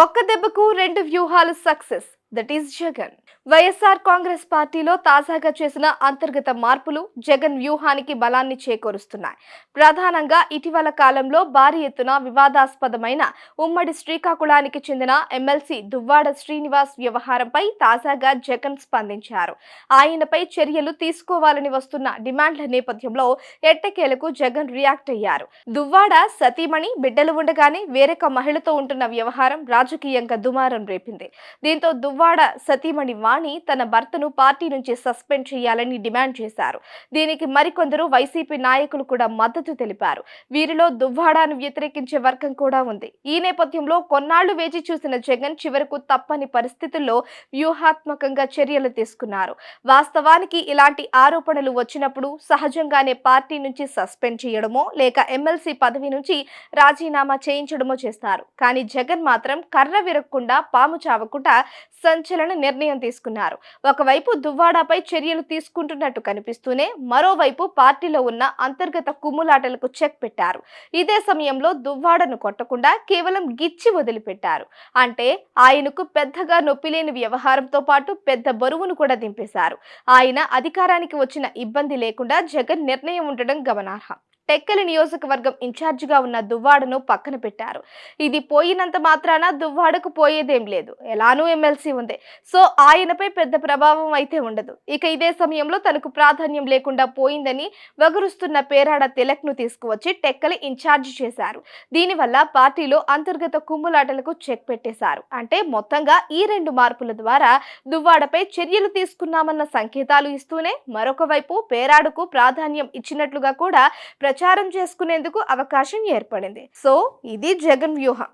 ఒక్క దెబ్బకు రెండు వ్యూహాలు success. That is Jagan. YSR Congress పార్టీలో తాజాగా చేసిన అంతర్గత మార్పులు జగన్ వ్యూహానికి బలాన్ని చేకూరుస్తున్నాయి. ప్రధానంగా ఇటీవల కాలంలో భారీ ఎత్తున వివాదాస్పదమైన ఉమ్మడి శ్రీకాకుళానికి చెందిన ఎమ్మెల్సీ దువ్వాడ శ్రీనివాస్ వ్యవహారంపై తాజాగా జగన్ స్పందించారు. ఆయనపై చర్యలు తీసుకోవాలని వస్తున్న డిమాండ్ల నేపథ్యంలో ఎట్టకేలకు జగన్ రియాక్ట్ అయ్యారు. దువ్వాడ సతీమణి బిడ్డలు ఉండగానే వేరొక మహిళతో ఉంటున్న వ్యవహారం రాజకీయంగా దుమారం రేపింది. దీంతో దువ్వాడ సతీమణి వాణి తన భర్తను పార్టీ నుంచి సస్పెండ్ చేయాలని డిమాండ్ చేశారు. దీనికి మరికొందరు వైసీపీ నాయకులు కూడా మద్దతు తెలిపారు. వీరిలో దువ్వాడాను వ్యతిరేకించే వర్గం కూడా ఉంది. ఈ నేపథ్యంలో కొన్నాళ్ళు వేచి చూసిన జగన్ చివరకు తప్పని పరిస్థితుల్లో వ్యూహాత్మకంగా చర్యలు తీసుకున్నారు. వాస్తవానికి ఇలాంటి ఆరోపణలు వచ్చినప్పుడు సహజంగానే పార్టీ నుంచి సస్పెండ్ చేయడమో లేక ఎమ్మెల్సీ పదవి నుంచి రాజీనామా చేయించడమో చేస్తారు. కానీ జగన్ మాత్రం కర్ర విరక్కుండా పాము చావకుండా సంచలన నిర్ణయం తీసుకున్నారు. ఒకవైపు దువ్వాడపై చర్యలు తీసుకుంటున్నట్టు కనిపిస్తూనే మరోవైపు పార్టీలో ఉన్న అంతర్గత కుమ్ములాటలకు చెక్ పెట్టారు. ఇదే సమయంలో దువ్వాడను కొట్టకుండా కేవలం గిచ్చి వదిలిపెట్టారు. అంటే ఆయనకు పెద్దగా నొప్పిలేని వ్యవహారంతో పాటు పెద్ద బరువును కూడా దింపేశారు. ఆయన అధికారానికి వచ్చిన ఇబ్బంది లేకుండా జగన్ నిర్ణయం ఉండడం గమనార్హం. టెక్కలి నియోజకవర్గం ఇన్ఛార్జిగా ఉన్న దువ్వాడను పక్కన పెట్టారు. ఇది పోయినంత మాత్రాన దువ్వాడకు పోయేదేం లేదు. ఎలానూ ఎమ్మెల్సీ ఉంది. సో ఆయనపై పెద్ద ప్రభావం అయితే ఉండదు. ఇక ఇదే సమయంలో తనకు ప్రాధాన్యం లేకుండా పోయిందని వగురుస్తున్న పేరాడ తిలక్ను తీసుకువచ్చి టెక్కలి ఇన్ఛార్జి చేశారు. దీనివల్ల పార్టీలో అంతర్గత కుమ్ములాటలకు చెక్ పెట్టేశారు. అంటే మొత్తంగా ఈ రెండు మార్పుల ద్వారా దువ్వాడపై చర్యలు తీసుకున్నామన్న సంకేతాలు ఇస్తూనే మరొక వైపు పేరాడుకు ప్రాధాన్యం ఇచ్చినట్లుగా కూడా ప్రచారం ప్రచారం చేసుకునేందుకు అవకాశం ఏర్పడింది. సో ఇది జగన్ వ్యూహం.